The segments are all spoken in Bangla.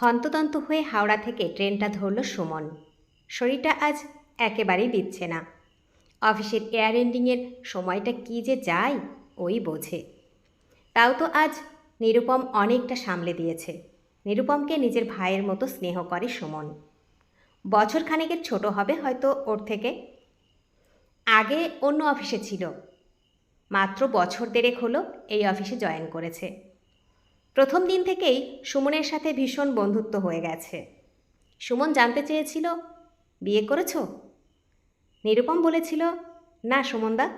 হন্তদন্ত হয়ে হাওড়া থেকে ট্রেনটা ধরল সুমন। শরীরটা আজ একেবারেই দিচ্ছে না। অফিসের এয়ার এন্ডিংয়ের সময়টা কি যে যায়, ওই বোঝে। তাও তো আজ নিরুপম অনেকটা সামলে দিয়েছে। নিরুপমকে নিজের ভাইয়ের মতো স্নেহ করে সুমন। বছর খানেকের ছোট হবে হয়তো ওর থেকে। আগে অন্য অফিসে ছিল। মাত্র বছর দেড়েক হলো এই অফিসে জয়েন করেছে। প্রথম দিন থেকেই সুমনের সাথে ভীষণ বন্ধুত্ব হয়ে গেছে। সুমন জানতে চেয়েছিল, বিয়ে করেছ? নিরুপম বলেছিল, না সুমনদা।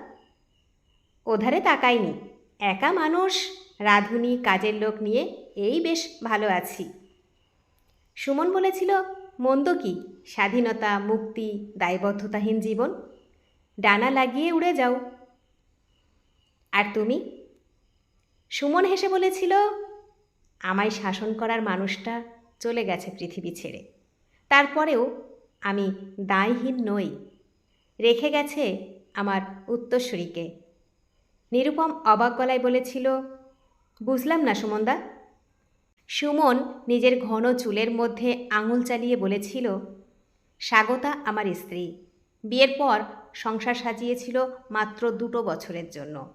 ওধারে তাকাইনি একা মানুষ, রাঁধুনি, কাজের লোক নিয়ে এই বেশ ভালো আছি। সুমন বলেছিল, মন্দ কি? স্বাধীনতা, মুক্তি, দায়বদ্ধতাহীন জীবন? ডানা লাগিয়ে উড়ে যাও। আর তুমি? সুমন হেসে বলেছিল আমায় শাসন করার মানুষটা চলে গেছে পৃথিবী ছেড়ে। তারপরেও আমি দায়হীন নই। রেখে গেছে আমার উত্তরসূরিকে। নিরুপম অবাক গলায় বলেছিল, বুঝলাম না সুমনদা। সুমন নিজের ঘন চুলের মধ্যে আঙুল চালিয়ে বলেছিল, স্বাগতা আমার স্ত্রী। বিয়ের পর সংসার সাজিয়েছিল মাত্র দুটো বছরের জন্য।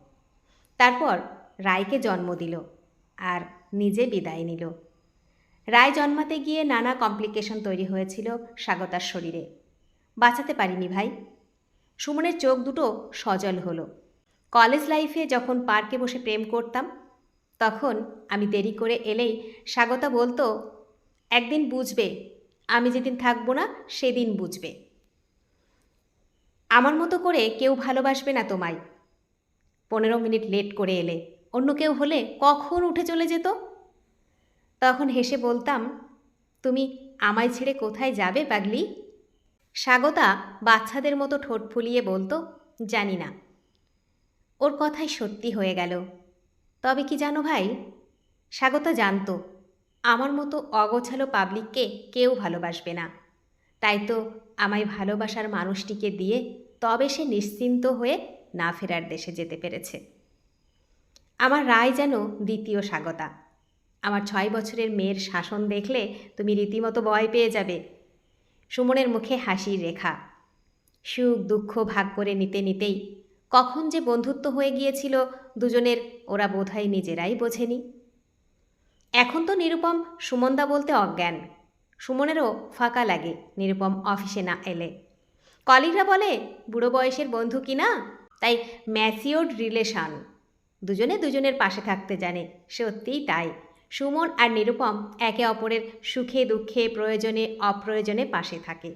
তারপর রায়কে জন্ম দিল আর নিজে বিদায় নিল। রায় জন্মাতে গিয়ে নানা কমপ্লিকেশন তৈরি হয়েছিল স্বাগতার শরীরে। বাঁচাতে পারিনি ভাই। সুমনের চোখ দুটো সজল হলো। কলেজ লাইফে যখন পার্কে বসে প্রেম করতাম, তখন আমি দেরি করে এলেই স্বাগতা বলতো, একদিন বুঝবে, আমি যেদিন থাকব না সেদিন বুঝবে। আমার মতো করে কেউ ভালোবাসবে না তোমায়। পনেরো মিনিট লেট করে এলে। অন্য কেউ হলে কখন উঠে চলে যেত? তখন হেসে বলতাম, তুমি আমায় ছেড়ে কোথায় যাবে, পাগলি? স্বাগতা বাচ্চাদের মতো ঠোঁট ফুলিয়ে বলতো, জানি না। ওর কথাই সত্যি হয়ে গেল। তবে কি জানো ভাই? স্বাগতা জানতো, আমার মতো অগোছালো পাবলিককে কেউ ভালোবাসবে না। তাই তো আমায় ভালোবাসার মানুষটিকে দিয়ে তবে সে নিশ্চিন্ত হয়ে না ফেরার দেশে যেতে পেরেছে। আমার রায় যেন দ্বিতীয় স্বাগতা। আমার ছয় বছরের মেয়ের শাসন দেখলে তুমি রীতিমতো ভয় পেয়ে যাবে। সুমনের মুখে হাসির রেখা। সুখ, দুঃখ ভাগ করে নিতে নিতেই কখন যে বন্ধুত্ব হয়ে গিয়েছিল দুজনের ওরা বোধহয় নিজেরাই বোঝেনি। এখন তো নিরুপম সুমনদা বলতে অজ্ঞান। সুমনেরও ফাঁকা লাগে নিরুপম অফিসে না এলে। কলিগরা বলে, বুড়ো বয়সের বন্ধু কি না? তাই ম্যাচিওর্ড রিলেশন। দুজনে দুজনের পাশে থাকতে জানে, সত্যিই তাই। সুমন আর নিরুপম একে অপরের সুখে, দুঃখে, প্রয়োজনে, অপ্রয়োজনে পাশে থাকে।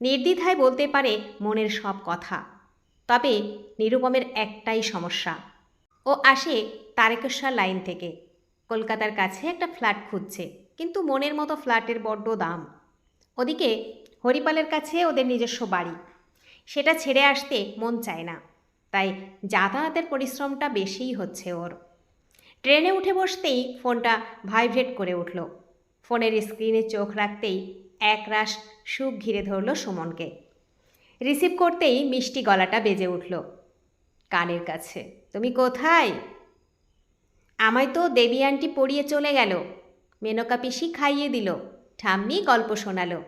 নির্দ্বিধায় বলতে পারে মনের সব কথা। তবে নিরুপমের একটাই সমস্যা, ও আসে তারেকেশ্বর লাইন থেকে। কলকাতার কাছে একটা ফ্ল্যাট খুঁজছে, কিন্তু মনের মতো ফ্ল্যাটের বড্ড দাম। ওদিকে হরিপালের কাছে ওদের নিজস্ব বাড়ি। সেটা ছেড়ে আসতে মন চায় না। তাই যাতায়াতের পরিশ্রমটা বেশিই হচ্ছে ওর। ট্রেনে উঠে বসতেই ফোনটা ভাইব্রেট করে উঠল। ফোনের স্ক্রিনে চোখ রাখতেই একরাশ সুখ ঘিরে ধরল সুমনকে। রিসিভ করতেই মিষ্টি গলাটা বেজে উঠল। কানের কাছে, তুমি কোথায়? আমায় তো দেবী আন্টি পড়িয়ে চলে গেল। মেনকা পিসি খাইয়ে দিল। ঠাম্মি গল্প শোনালো।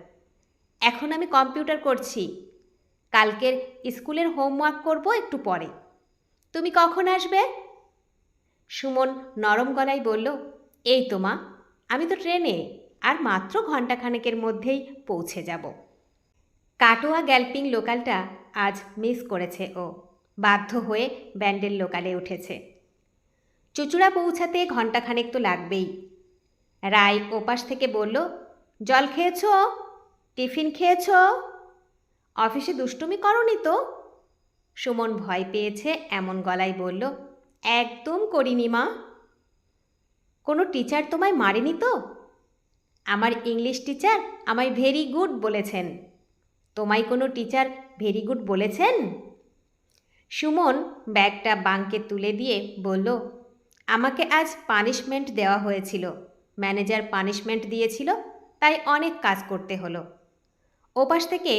এখন আমি কম্পিউটার করছি। কালকের স্কুলের হোমওয়ার্ক করব একটু পরে। তুমি কখন আসবে? সুমন নরম গলায় বলল, এই তো মা, আমি তো ট্রেনে, আর মাত্র ঘণ্টাখানেকের মধ্যেই পৌঁছে যাব। কাটোয়া গ্যালপিং লোকালটা আজ মিস করেছে ও, বাধ্য হয়ে ব্যান্ডেল লোকালে উঠেছে। চুচুড়া পৌঁছাতে ঘণ্টাখানেক তো লাগবেই। রায় ওপাশ থেকে বলল, জল খেয়েছ? টিফিন খেয়েছ? অফিসে দুষ্টুমি করনি তো? সুমন ভয় পেয়েছে, এমন গলায় বলল, একদম করিনি মা। কোনো টিচার তোমায় মারেনি তো? আমার ইংলিশ টিচার আমায় ভেরি গুড বলেছেন। তোমায় কোনো টিচার ভেরি গুড বলেছেন? সুমন ব্যাগটা বাঙ্কে তুলে দিয়ে বলল, আমাকে আজ পানিশমেন্ট দেওয়া হয়েছিল। ম্যানেজার পানিশমেন্ট দিয়েছিল, তাই অনেক কাজ করতে হলো। ওপাশ থেকে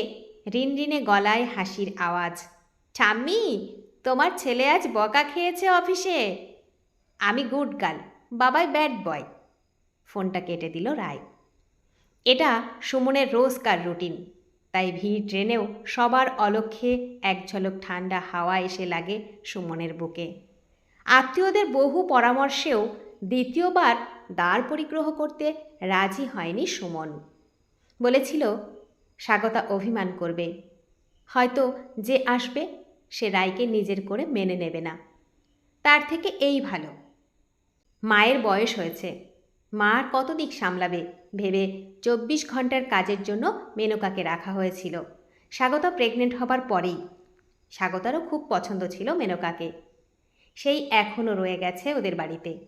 রিনরিনে গলায় হাসির আওয়াজ। ঠাম্মি, তোমার ছেলে আজ বকা খেয়েছে অফিসে। আমি good girl, Babai bad boy. ফোনটা কেটে দিল রায়। এটা সুমনের রোজকার রুটিন। তাই ভিড় ট্রেনেও সবার অলক্ষ্যে এক ঝলক ঠান্ডা হাওয়া এসে লাগে সুমনের বুকে। আত্মীয়দের বহু পরামর্শেও দ্বিতীয়বার দ্বার পরিগ্রহ করতে রাজি হয়নি সুমন। বলেছিল স্বাগতা অভিমান করবে। হয়তো যে আসবে, সে রায়কে নিজের করে মেনে নেবে না। তার থেকে এই ভালো। মায়ের বয়স হয়েছে। মা আর কত দিক সামলাবে, ভেবে চব্বিশ ঘণ্টার কাজের জন্য মেনকাকে রাখা হয়েছিল। স্বাগতা প্রেগনেন্ট হবার পরেই। স্বাগতারও খুব পছন্দ ছিল মেনকাকে। সেই এখনও রয়ে গেছে ওদের বাড়িতে।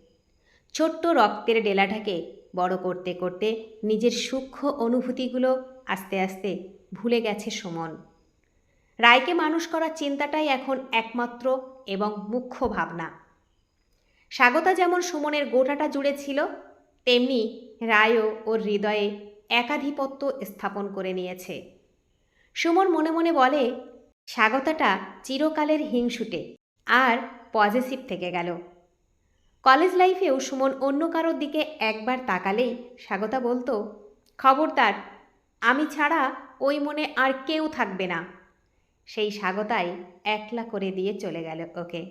ছোট্ট রক্তের ডেলাটাকে বড় করতে করতে নিজের সূক্ষ্ম অনুভূতিগুলো আস্তে আস্তে ভুলে গেছে সুমন। রায়কে মানুষ করার চিন্তাটাই এখন একমাত্র এবং মুখ্য ভাবনা। স্বাগতা যেমন সুমনের গোটাটা জুড়ে ছিল, তেমনি রায়ও ওর হৃদয়ে একাধিপত্য স্থাপন করে নিয়েছে। সুমন মনে মনে বলে, স্বাগতাটা চিরকালের হিংসুটে আর পজিটিভ থেকে গেল। কলেজ লাইফেও সুমন অন্য কারোর দিকে একবার তাকালেই স্বাগতা বলতো, খবরদার আমি ছাড়া ওই মনে আর কেউ থাকবে না। সেই স্বাগতাই একলা করে দিয়ে চলে গেল ওকে।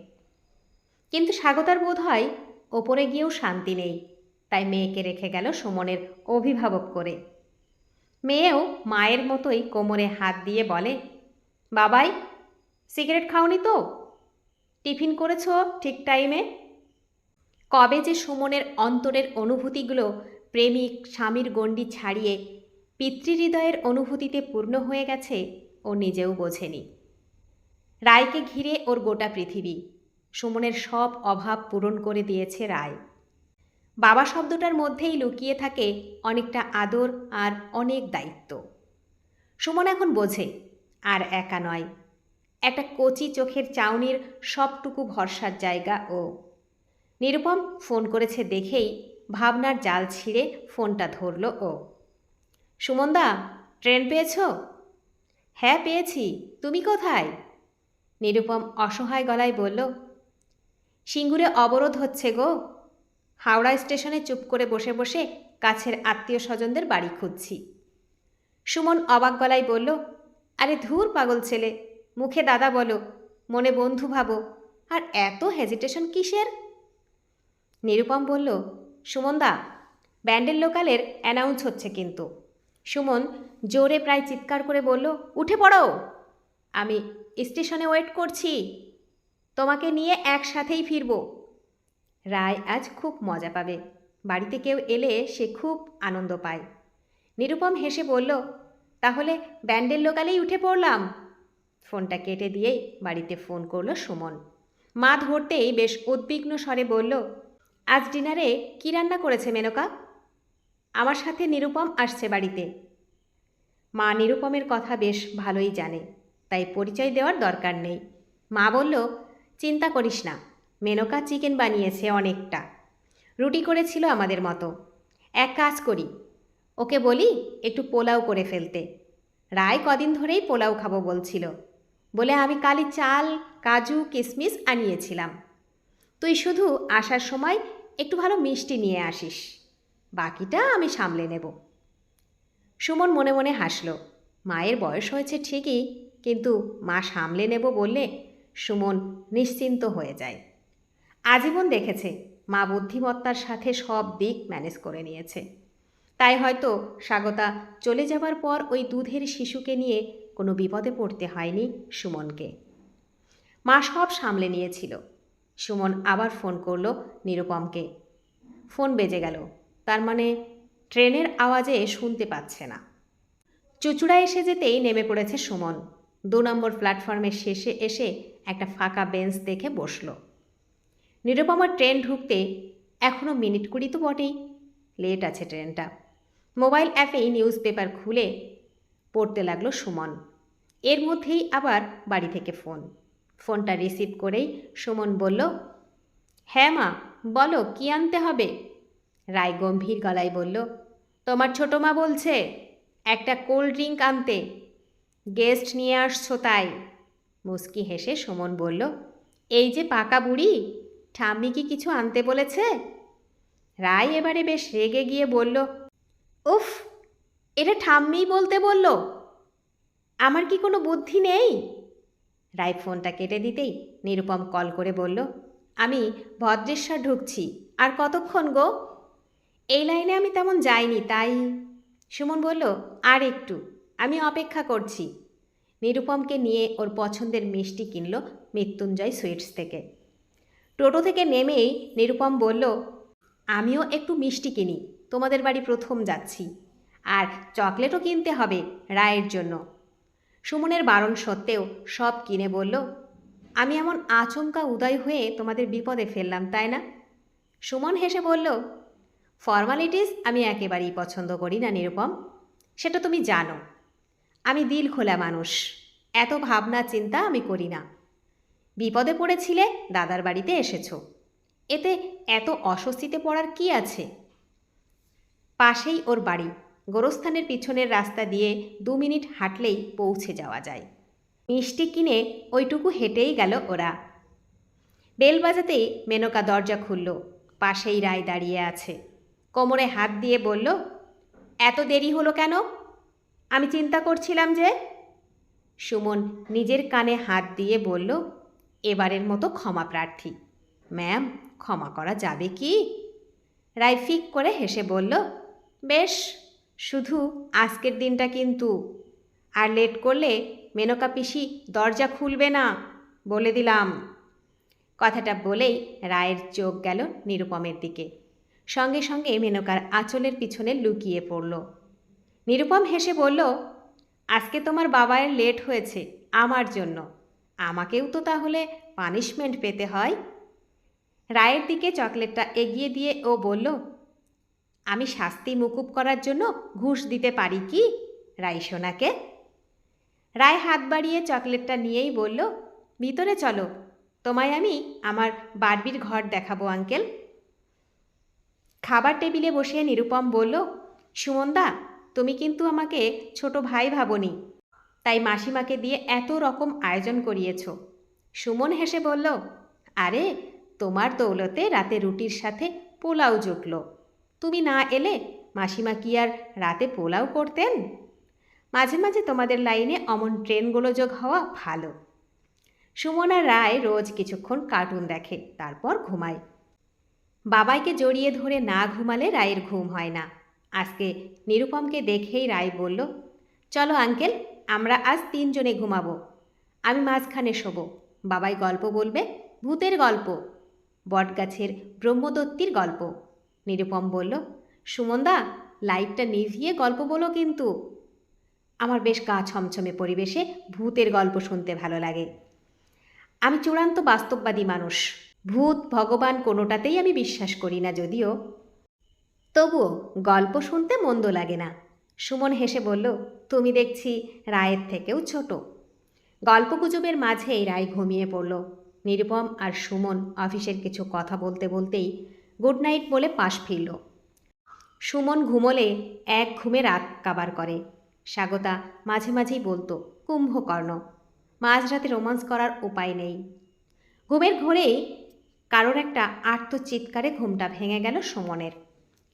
কিন্তু স্বাগতার বোধ হয় ওপরে গিয়েও শান্তি নেই। তাই মেয়েকে রেখে গেল সুমনের অভিভাবক করে। মেয়েও মায়ের মতোই কোমরে হাত দিয়ে বলে, বাবাই, সিগারেট খাওনি তো? টিফিন করেছ ঠিক টাইমে? কবে যে সুমনের অন্তরের অনুভূতিগুলো প্রেমিক স্বামীর গণ্ডি ছাড়িয়ে পিতৃহৃদয়ের অনুভূতিতে পূর্ণ হয়ে গেছে ও নিজেও বোঝেনি। রায়কে ঘিরে ওর গোটা পৃথিবী, সুমনের সব অভাব পূরণ করে দিয়েছে রায়। বাবা শব্দটার মধ্যেই লুকিয়ে থাকে অনেকটা আদর আর অনেক দায়িত্ব। সুমন এখন বোঝে, আর একা নয়। একটা কচি চোখের চাউনির সবটুকু ভরসার জায়গা ও। নিরুপম ফোন করেছে দেখেই ভাবনার জাল ছিঁড়ে ফোনটা ধরল ও। সুমনদা, ট্রেন পেয়েছ? হ্যাঁ পেয়েছি। তুমি কোথায়? নিরুপম অসহায় গলায় বলল, সিঙ্গুরে অবরোধ হচ্ছে গো। হাওড়া স্টেশনে চুপ করে বসে বসে কাছের আত্মীয় স্বজনদের বাড়ি খুঁজছি। সুমন অবাক গলায় বলল, আরে ধুর পাগল ছেলে, মুখে দাদা বলো, মনে বন্ধু ভাবো, আর এত হেজিটেশন কিসের? নিরুপম বলল, সুমনদা, ব্যান্ডেল লোকালের অ্যানাউন্স হচ্ছে কিন্তু। সুমন জোরে প্রায় চিৎকার করে বলল, উঠে পড়ো। আমি স্টেশনে ওয়েট করছি। তোমাকে নিয়ে একসাথেই ফিরব। রায় আজ খুব মজা পাবে। বাড়িতে কেউ এলে সে খুব আনন্দ পায়। নিরুপম হেসে বলল, তাহলে ব্যান্ডেল লোকালেই উঠে পড়লাম। ফোনটা কেটে দিয়েই বাড়িতে ফোন করল সুমন। মা ধরতেই বেশ উদ্বিগ্ন স্বরে বলল, আজ ডিনারে কী রান্না করেছে মেনকা? আমার সাথে নিরুপম আসছে বাড়িতে। মা নিরুপমের কথা বেশ ভালোই জানে, তাই পরিচয় দেওয়ার দরকার নেই। মা বলল, চিন্তা করিস না, মেনকা চিকেন বানিয়েছে অনেকটা। রুটি করেছিল আমাদের মতো। এক কাজ করি, ওকে বলি একটু পোলাও করে ফেলতে। রায় কদিন ধরেই পোলাও খাব বলছিল। বলে, আমি কালি চাল, কাজু কিশমিশ আনিয়েছিলাম। তুই শুধু আসার সময় একটু ভালো মিষ্টি নিয়ে আসিস। বাকিটা আমি সামলে নেব। সুমন মনে মনে হাসল, মায়ের বয়স হয়েছে ঠিকই, কিন্তু মা সামলে নেব বললে সুমন নিশ্চিন্ত হয়ে যায়। আজীবন দেখেছে, মা বুদ্ধিমত্তার সাথে সব দিক ম্যানেজ করে নিয়েছে। তাই হয়তো স্বাগতা চলে যাবার পর ওই দুধের শিশুকে নিয়ে কোনো বিপদে পড়তে হয়নি সুমনকে। মা সব সামলে নিয়েছিল। সুমন আবার ফোন করল নিরুপমকে। ফোন বেজে গেল। তার মানে ট্রেনের আওয়াজে শুনতে পাচ্ছে না। চুচুড়া এসে যেতেই নেমে পড়েছে সুমন। দু নম্বর প্ল্যাটফর্মের শেষে এসে একটা ফাঁকা বেঞ্চ দেখে বসল। নিরুপমার ট্রেন ঢুকতে এখনও মিনিট কুড়ি তো বটেই। লেট আছে ট্রেনটা। মোবাইল অ্যাপেই নিউজ পেপার খুলে পড়তে লাগল সুমন। এর মধ্যেই আবার বাড়ি থেকে ফোন। ফোনটা রিসিভ করেই সুমন বলল হ্যাঁ মা, বলো কী আনতে হবে? রায় গম্ভীর গলায় বলল, তোমার ছোটো মা বলছে, একটা কোল্ড ড্রিঙ্ক আনতে। গেস্ট নিয়ে আসছো তাই। মুস্কি হেসে সুমন বলল, এই যে পাকা বুড়ি, ঠাম্মি কি কিছু আনতে বলেছে? রায় এবারে বেশ রেগে গিয়ে বলল, উফ, এটা ঠাম্মি বলতে বলল। আমার কি কোনো বুদ্ধি নেই? রায় ফোনটা কেটে দিতেই নিরুপম কল করে বলল, আমি ভদ্রেশ্বর ঢুকছি, আর কতক্ষণ গো? এই লাইনে আমি তেমন যাইনি, তাই? সুমন বলল, আর একটু, আমি অপেক্ষা করছি। নিরুপমকে নিয়ে ওর পছন্দের মিষ্টি কিনল মৃত্যুঞ্জয় সুইটস থেকে। টোটো থেকে নেমেই নিরুপম বলল, আমিও একটু মিষ্টি কিনি, তোমাদের বাড়ি প্রথম যাচ্ছি। আর চকলেটও কিনতে হবে রায়ের জন্য। সুমনের বারণ সত্ত্বেও সব কিনে বলল, আমি এমন আচমকা উদয় হয়ে তোমাদের বিপদে ফেললাম, তাই না? সুমন হেসে বলল ফর্মালিটিস আমি একেবারেই পছন্দ করি না, নিরুপম। সেটা তুমি জানো। আমি দিল খোলা মানুষ। এত ভাবনা, চিন্তা আমি করি না। বিপদে পড়েছিলে, দাদার বাড়িতে এসেছ। এতে এত অস্বস্তিতে পড়ার কি আছে? পাশেই ওর বাড়ি। গোরস্থানের পিছনের রাস্তা দিয়ে দু মিনিট হাঁটলেই পৌঁছে যাওয়া যায়। মিষ্টি কিনে ওইটুকু হেঁটেই গেল ওরা। বেল বাজাতেই মেনকা দরজা খুলল। পাশেই রায় দাঁড়িয়ে আছে। কোমরে হাত দিয়ে বলল, এত দেরি হলো কেন? আমি চিন্তা করছিলাম যে সুমন নিজের কানে হাত দিয়ে বলল, এবারের মতো ক্ষমা প্রার্থী। ম্যাম, ক্ষমা করা যাবে কি? রায় ফিক করে হেসে বলল, বেশ, শুধু আজকের দিনটা কিন্তু। আর লেট করলে মেনকা পিসি দরজা খুলবে না, বলে দিলাম। কথাটা বলেই রায়ের চোখ গেল নিরুপমের দিকে। সঙ্গে সঙ্গে মেনকার আঁচলের পিছনে লুকিয়ে পড়ল। নিরুপম হেসে বলল, আজকে তোমার বাবায়ের লেট হয়েছে, আমার জন্য। আমাকেও তো তাহলে পানিশমেন্ট পেতে হয়? রায়ের দিকে চকলেটটা এগিয়ে দিয়ে ও বলল, আমি শাস্তি মুকুব করার জন্য ঘুষ দিতে পারি কি রাই সোনাকে? রায় হাত বাড়িয়ে চকলেটটা নিয়েই বলল, ভিতরে চলো, তোমায় আমি আমার বারবির ঘর দেখাবো, আঙ্কেল। খাবার টেবিলে বসে নিরুপম বলল, সুমনদা, তুমি কিন্তু আমাকে ছোট ভাই ভাবনি। তাই মাসিমাকে দিয়ে এত রকম আয়োজন করিয়েছ। সুমন হেসে বলল, আরে, তোমার দৌলতে রাতে রুটির সাথে পোলাও জুটল। তুমি না এলে মাসিমা কি আর রাতে পোলাও করতেন? মাঝে মাঝে তোমাদের লাইনে অমন ট্রেনগুলো যোগ হওয়া ভালো। সুমনা রায় রোজ কিছুক্ষণ কার্টুন দেখে, তারপর ঘুমায়। বাবাইকে জড়িয়ে ধরে না ঘুমালে রায়ের ঘুম হয় না। আজকে নিরুপমকে দেখেই রায় বলল, চলো আঙ্কেল, আমরা আজ তিনজনে ঘুমাবো। আমি মাঝখানে শোবো। বাবাই গল্প বলবে, ভূতের গল্প, বটগাছের ব্রহ্মদত্তির গল্প। নিরুপম বলল, সুমনদা, লাইটটা নিভিয়ে গল্প বলো কিন্তু। আমার বেশ গা ছমছমে পরিবেশে ভূতের গল্প শুনতে ভালো লাগে। আমি চূড়ান্ত বাস্তববাদী মানুষ। ভূত ভগবান কোনোটাতেই আমি বিশ্বাস করি না যদিও। তবুও গল্প শুনতে মন্দ লাগে না। সুমন হেসে বলল, তুমি দেখছি রায়ের থেকেও ছোট। গল্পগুজবের মাঝেই রায় ঘুমিয়ে পড়ল। নিরুপম আর সুমন অফিসের কিছু কথা বলতে বলতেই গুড নাইট বলে পাশ ফিরল। সুমন ঘুমোলে এক ঘুমে রাত কাবার করে। স্বাগতা মাঝে মাঝেই বলতো, কুম্ভকর্ণ, মাঝরাতে রোমান্স করার উপায় নেই। ঘুমের ঘোরেই কারোর একটা আর্তচিৎকারে ঘুমটা ভেঙে গেল সুমনের।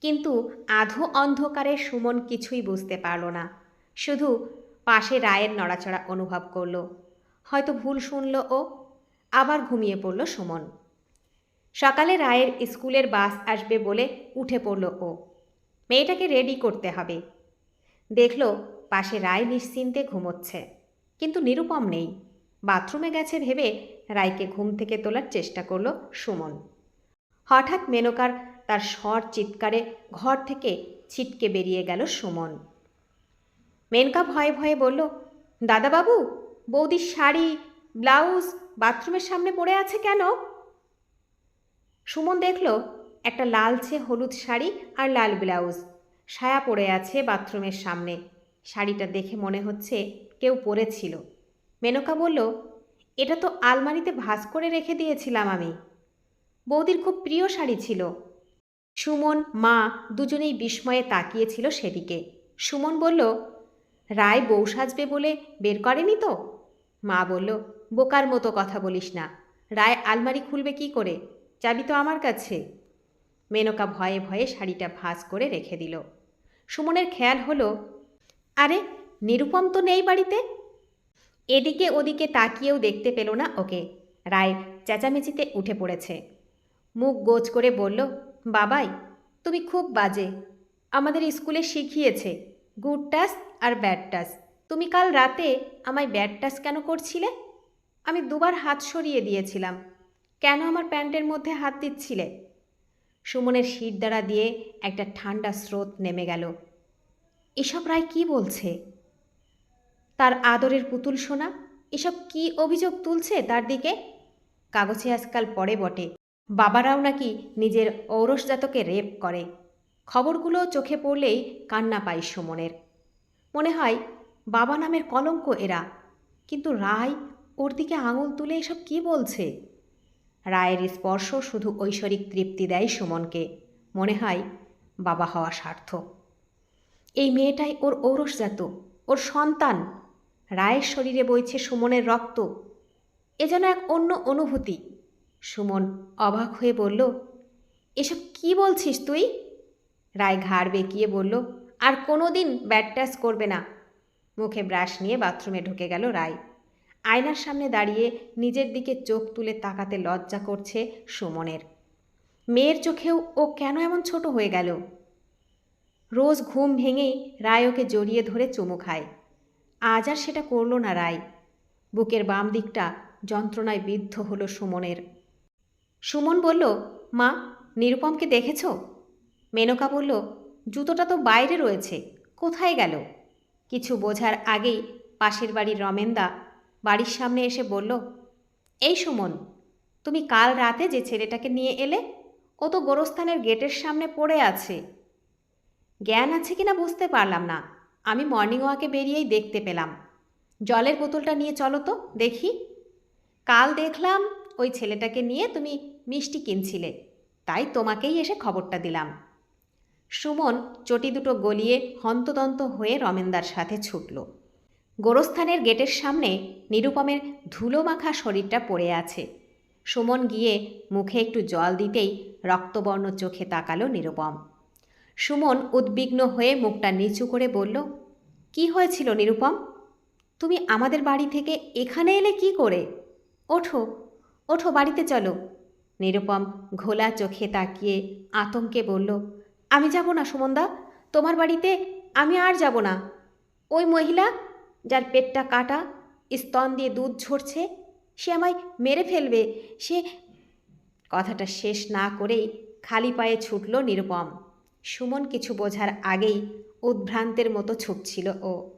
কিন্তু আধো অন্ধকারে সুমন কিছুই বুঝতে পারল না। শুধু পাশে রায়ের নড়াচড়া অনুভব করল। হয়তো ভুল শুনল ও আবার ঘুমিয়ে পড়ল সুমন। সকালে রায়ের স্কুলের বাস আসবে বলে উঠে পড়ল ও। মেয়েটাকে রেডি করতে হবে। দেখল পাশে রায় নিশ্চিন্তে ঘুমোচ্ছে, কিন্তু নিরুপম নেই। বাথরুমে গেছে ভেবে রায়কে ঘুম থেকে তোলার চেষ্টা করল সুমন। হঠাৎ মেনকার তার স্বর চিৎকারে ঘর থেকে ছিটকে বেরিয়ে গেল সুমন। মেনকা ভয়ে ভয়ে বলল, দাদাবাবু, বৌদির শাড়ি, ব্লাউজ বাথরুমের সামনে পড়ে আছে কেন? সুমন দেখল একটা লালচে হলুদ শাড়ি আর লাল ব্লাউজ সায়া পড়ে আছে বাথরুমের সামনে। শাড়িটা দেখে মনে হচ্ছে কেউ পরেছিল। মেনকা বলল, এটা তো আলমারিতে ভাঁজ করে রেখে দিয়েছিলাম আমি। বৌদির খুব প্রিয় শাড়ি ছিল। সুমন, মা দুজনেই বিস্ময়ে তাকিয়েছিল সেদিকে। সুমন বলল, রায় বউ সাজবে বলে বের করেনি তো? মা বলল, বোকার মতো কথা বলিস না। রায় আলমারি খুলবে কি করে? চাবি তো আমার কাছে। মেনকা ভয়ে ভয়ে শাড়িটা ভাঁজ করে রেখে দিল। সুমনের খেয়াল হলো, আরে, নিরুপম তো নেই বাড়িতে? এদিকে ওদিকে তাকিয়েও দেখতে পেল না ওকে। রায় চেঁচামেচিতে উঠে পড়েছে। মুখ গোজ করে বলল, বাবাই, তুমি খুব বাজে। আমাদের স্কুলে শিখিয়েছে গুড টাচ আর ব্যাড টাচ তুমি কাল রাতে আমায় ব্যাড টাচ কেন করছিলে? আমি দুবার হাত সরিয়ে দিয়েছিলাম। কেন আমার প্যান্টের মধ্যে হাত দিচ্ছিলে? সুমনের শির দ্বারা দিয়ে একটা ঠান্ডা স্রোত নেমে গেল। এসব রায় কি বলছে? তার আদরের পুতুল সোনা, এসব কি অভিযোগ তুলছে তার দিকে? কাগজে আজকাল পড়ে বটে। বাবারাও নাকি নিজের ঔরসজাতকে রেপ করে। খবরগুলো চোখে পড়লেই কান্না পায় সুমনের। মনে হয়, বাবা নামের কলঙ্ক এরা। কিন্তু রায় ওর দিকে আঙুল তুলে এসব কি বলছে? রায়ের স্পর্শ শুধু ঐশ্বরিক তৃপ্তি দেয় সুমনকে। মনে হয়, বাবা হওয়া সার্থক। এই মেয়েটাই ওর ঔরসজাত ওর সন্তান। রায়ের শরীরে বইছে সুমনের রক্ত। এ যেন এক অন্য অনুভূতি। সুমন অবাক হয়ে বলল, এসব কি বলছিস তুই? রায় ঘাড় বেঁকিয়ে বলল, আর কোনো দিন ব্যাড করবে না। মুখে ব্রাশ নিয়ে বাথরুমে ঢুকে গেল রায়। আয়নার সামনে দাঁড়িয়ে নিজের দিকে চোখ তুলে তাকাতে লজ্জা করছে সুমনের। মেয়ের চোখেও ও কেন এমন ছোট হয়ে গেল? রোজ ঘুম ভেঙেই রায় ওকে জড়িয়ে ধরে চুমু খায়। আজ আর সেটা করল না রায়। বুকের বাম দিকটা যন্ত্রণায় বিদ্ধ হলো সুমনের। সুমন বলল, মা, নিরুপমকে দেখেছ? মেনকা বলল, জুতোটা তো বাইরে রয়েছে, কোথায় গেল? কিছু বোঝার আগেই পাশের বাড়ির রমেনদা বাড়ির সামনে এসে বলল, এই সুমন, তুমি কাল রাতে যে ছেলেটাকে নিয়ে এলে, ও তো গোরস্থানের গেটের সামনে পড়ে আছে। জ্ঞান আছে কিনা বুঝতে পারলাম না আমি মর্নিং ওয়াকে বেরিয়েই দেখতে পেলাম। জলের বোতলটা নিয়ে চলো তো, দেখি। কাল দেখলাম ওই ছেলেটাকে নিয়ে তুমি মিষ্টি কিনছিলে, তাই তোমাকেই এসে খবরটা দিলাম। সুমন চটি দুটো গলিয়ে হন্তদন্ত হয়ে রমেনদার সাথে ছুটল। গোরস্থানের গেটের সামনে নিরুপমের ধুলো মাখা শরীরটা পড়ে আছে। সুমন গিয়ে মুখে একটু জল দিতেই রক্তবর্ণ চোখে তাকালো নিরুপম। সুমন উদ্বিগ্ন হয়ে মুখটা নিচু করে বলল, কি হয়েছিল নিরুপম? তুমি আমাদের বাড়ি থেকে এখানে এলে কি করে? ওঠো ওঠো বাড়িতে চলো। নিরুপম ঘোলা চোখে তাকিয়ে আতঙ্কে বলল, আমি যাব না সুমনদা, তোমার বাড়িতে আমি আর যাব না। ওই মহিলা, যার পেটটা কাটা, স্তন দিয়ে দুধ ঝরছে, সে আমায় মেরে ফেলবে, সে কথাটা শেষ না করেই খালি পায়ে ছুটল নিরুপম। সুমন কিছু বোঝার আগেই উদ্ভ্রান্তের মতো ছুটছিল ও।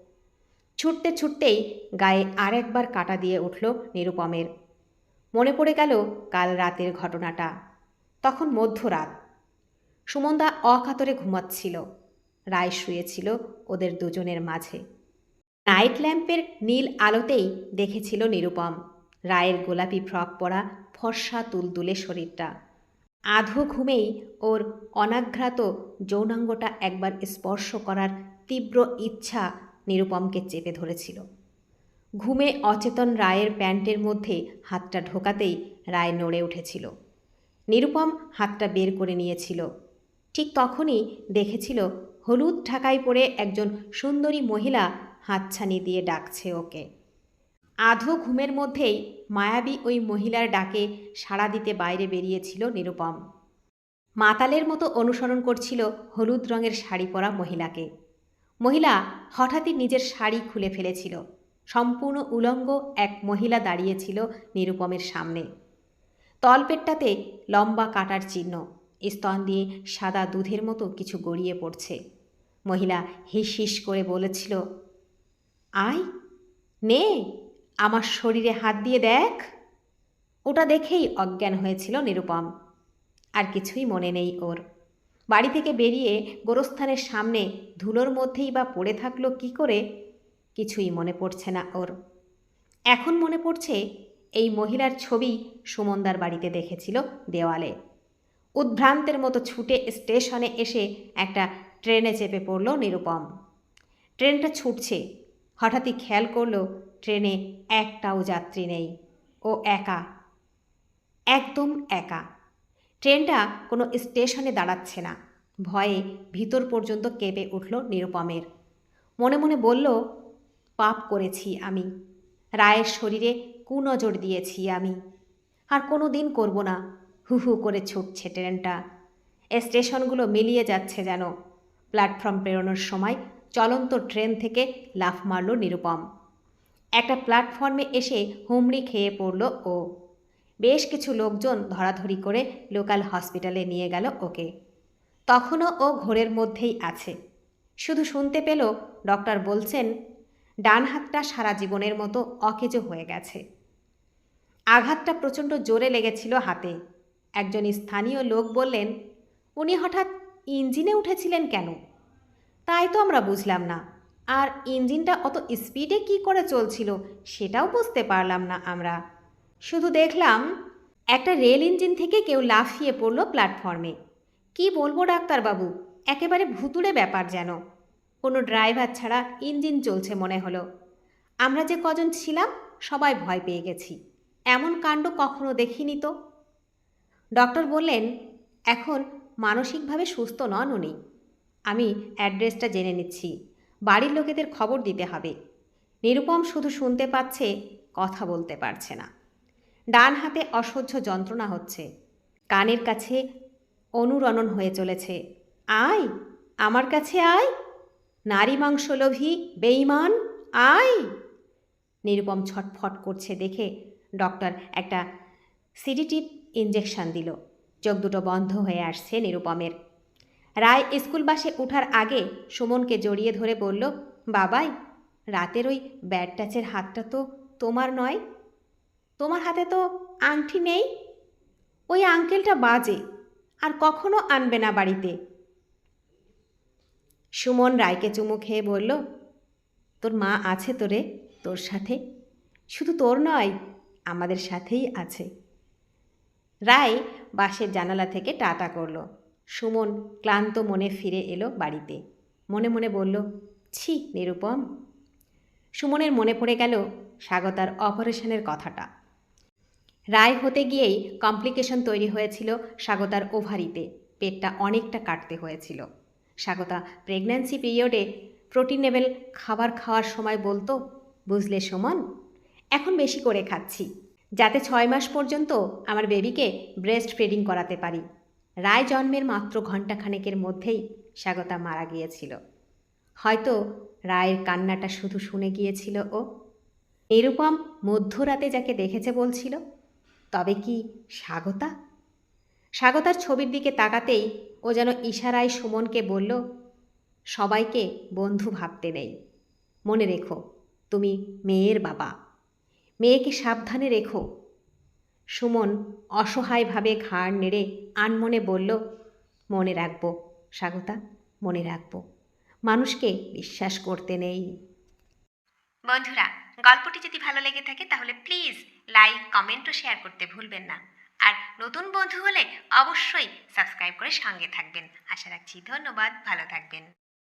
ছুটতে ছুটতেই গায়ে আরেকবার কাটা দিয়ে উঠল নিরুপমের। মনে পড়ে গেল কাল রাতের ঘটনাটা। তখন মধ্যরাত। সুমনদা অকাতরে ঘুমাচ্ছিল। রায় শুয়েছিল ওদের দুজনের মাঝে। নাইট ল্যাম্পের নীল আলোতেই দেখেছিল নিরুপম। রায়ের গোলাপি ফ্রক পরা ফর্সা তুলতুলে শরীরটা। আধো ঘুমেই ওর অনাঘ্রাত যৌনাঙ্গটা একবার স্পর্শ করার তীব্র ইচ্ছা নিরুপমকে চেপে ধরেছিল। ঘুমে অচেতন রায়ের প্যান্টের মধ্যে হাতটা ঢোকাতেই রায় নড়ে উঠেছিল। নিরুপম হাতটা বের করে নিয়েছিল। ঠিক তখনই দেখেছিল হলুদ ঢাকায় পরে একজন সুন্দরী মহিলা হাতছানি দিয়ে ডাকছে ওকে। আধো ঘুমের মধ্যেই মায়াবী ওই মহিলার ডাকে সাড়া দিতে বাইরে বেরিয়েছিল নিরুপম। মাতালের মতো অনুসরণ করছিল হলুদ রঙের শাড়ি পরা মহিলাকে। মহিলা হঠাৎই নিজের শাড়ি খুলে ফেলেছিল। সম্পূর্ণ উলঙ্গ এক মহিলা দাঁড়িয়েছিল নিরুপমের সামনে। তলপেটটাতে লম্বা কাটার চিহ্ন, স্তন দিয়ে সাদা দুধের মতো কিছু গড়িয়ে পড়ছে। মহিলা হিস করে বলেছিল, আয়, নে। আমার শরীরে হাত দিয়ে দেখ। ওটা দেখেই অজ্ঞান হয়েছিল নিরুপম। আর কিছুই মনে নেই ওর। বাড়ি থেকে বেরিয়ে গোরস্থানের সামনে ধুলোর মধ্যেই বা পড়ে থাকল কি করে, কিছুই মনে পড়ছে না ওর। এখন মনে পড়ছে এই মহিলার ছবি সুমনদার বাড়িতে দেখেছিল দেওয়ালে। উদ্ভ্রান্তের মতো ছুটে স্টেশনে এসে একটা ট্রেনে চেপে পড়ল নিরুপম। ট্রেনটা ছুটছে, হঠাৎই খেয়াল করল ট্রেনে একটাও যাত্রী নেই। ও একা। একদম একা। ট্রেনটা কোনো স্টেশনে দাঁড়াচ্ছে না। ভয়ে ভিতর পর্যন্ত কেঁপে উঠল নিরুপমের। মনে মনে বলল, পাপ করেছি আমি। রায়ের শরীরে কুনজর দিয়েছি আমি। আর কোনো দিন করব না। হু হু করে ছুটছে ট্রেনটা। স্টেশনগুলো মিলিয়ে যাচ্ছে যেন। প্ল্যাটফর্ম পেরোনোর সময় চলন্ত ট্রেন থেকে লাফ মারল নিরুপম। একটা প্ল্যাটফর্মে এসে হুমড়ি খেয়ে পড়ল ও। বেশ কিছু লোকজন ধরাধরি করে লোকাল হসপিটালে নিয়ে গেল ওকে। তখনও ও ঘোরের মধ্যেই আছে। শুধু শুনতে পেল, ডক্টর বলছেন, ডান হাতটা সারা জীবনের মতো অকেজো হয়ে গেছে। আঘাতটা প্রচণ্ড জোরে লেগেছিল হাতে। একজন স্থানীয় লোক বললেন, উনি হঠাৎ ইঞ্জিনে উঠেছিলেন কেন? তাই তো আমরা বুঝলাম না। আর ইঞ্জিনটা অত স্পিডে কি করে চলছিল সেটাও বুঝতে পারলাম না আমরা। শুধু দেখলাম একটা রেল ইঞ্জিন থেকে কেউ লাফিয়ে পড়ল প্ল্যাটফর্মে। কি বলব ডাক্তারবাবু, একেবারে ভুতুড়ে ব্যাপার যেন। কোনো ড্রাইভার ছাড়া ইঞ্জিন চলছে মনে হলো। আমরা যে কজন ছিলাম, সবাই ভয় পেয়ে গেছি। এমন কাণ্ড কখনো দেখিনি তো। ডক্টর বললেন, এখন মানসিকভাবে সুস্থ নন উনি। আমি অ্যাড্রেসটা জেনে নিচ্ছি। বাড়ির লোকেদের খবর দিতে হবে। নিরুপম শুধু শুনতে পাচ্ছে, কথা বলতে পারছে না। ডান হাতে অসহ্য যন্ত্রণা হচ্ছে। কানের কাছে অনুরণন হয়ে চলেছে। আয়, আমার কাছে আয়। নারী মাংসলোভী বেইমান আয়। নিরুপম ছটফট করছে দেখে ডক্টর একটা সিডিটিভ ইঞ্জেকশন দিল। চোখ দুটো বন্ধ হয়ে আসছে নিরুপমের। রায় স্কুল বাসে ওঠার আগে সুমনকে জড়িয়ে ধরে বলল, বাবাই, রাতের ওই ব্যাড টাচের হাতটা তো তোমার নয়। তোমার হাতে তো আংটি নেই। ওই আঙ্কেলটা বাজে, আর কখনো আনবে না বাড়িতে। সুমন রায়কে চুমু খেয়ে বলল, তোর মা আছে তোরে তোর সাথে? শুধু তোর নয়, আমাদের সাথেই আছে। রায় বাসের জানালা থেকে টাটা করল। সুমন ক্লান্ত মনে ফিরে এলো বাড়িতে। মনে মনে বলল, ছি, নিরুপম। সুমনের মনে পড়ে গেল স্বাগতার অপারেশনের কথাটা। রায় হতে গিয়েই কমপ্লিকেশন তৈরি হয়েছিল স্বাগতার ওভারিতে। পেটটা অনেকটা কাটতে হয়েছিল। স্বাগতা প্রেগন্যান্সি পিরিয়ডে প্রোটিন লেভেল খাবার খাওয়ার সময় বলতো, বুঝলে সুমন, এখন বেশি করে খাচ্ছি, যাতে ছয় মাস পর্যন্ত আমার বেবিকে ব্রেস্ট ফিডিং করাতে পারি। রায় জন্মের মাত্র ঘণ্টাখানেকের মধ্যেই স্বাগতা মারা গিয়েছিল। হয়তো রায়ের কান্নাটা শুধু শুনে গিয়েছিল ও। নিরুপম মধ্যরাতে যাকে দেখেছে বলছিল, তবে কি স্বাগতা? স্বাগতার ছবির দিকে তাকাতেই ও যেন ইশারায় সুমনকে বলল, সবাইকে বন্ধু ভাবতে নেই। মনে রেখো, তুমি মেয়ের বাবা। মেয়েকে সাবধানে রেখো সুমন অসহায়ভাবে ঘাড় নেড়ে আনমনে বলল, মনে রাখব, স্বাগতা, মনে রাখব। মানুষকে বিশ্বাস করতে নেই। বন্ধুরা, গল্পটি যদি ভালো লেগে থাকে তাহলে প্লিজ লাইক, কমেন্ট ও শেয়ার করতে ভুলবেন না। আর নতুন বন্ধু হলে অবশ্যই সাবস্ক্রাইব করে সঙ্গে থাকবেন। আশা রাখছি ধন্যবাদ, ভালো থাকবেন।